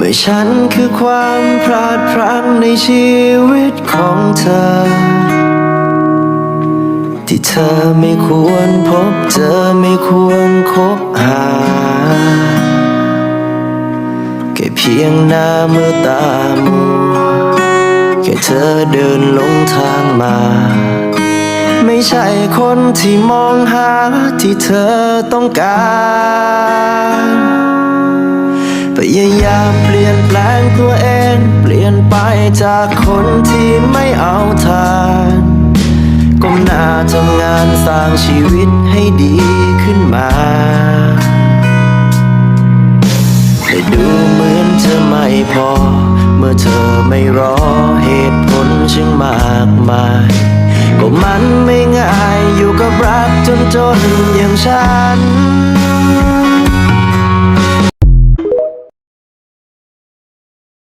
เมื่อฉันคือความพลาดพลั้งในชีวิตของเธอ ที่เธอไม่ควรพบเจอไม่ควรคบหาแค่เพียงหน้ามือตามัวแค่เธอเดินลงทางมา ไม่ใช่คนที่มองหาที่เธอต้องการ พยายามเปลี่ยนแปลงตัวเอง เปลี่ยนไปจากคนที่ไม่เอาทานก้มหน้าทำงานสร้างชีวิตให้ดีขึ้นมาแต่ดูเหมือนจะไม่พอ เมื่อเธอไม่รอเหตุผลช่างมากมาย ก็มันไม่ง่ายอยู่กับรักจนจนๆอย่างฉัน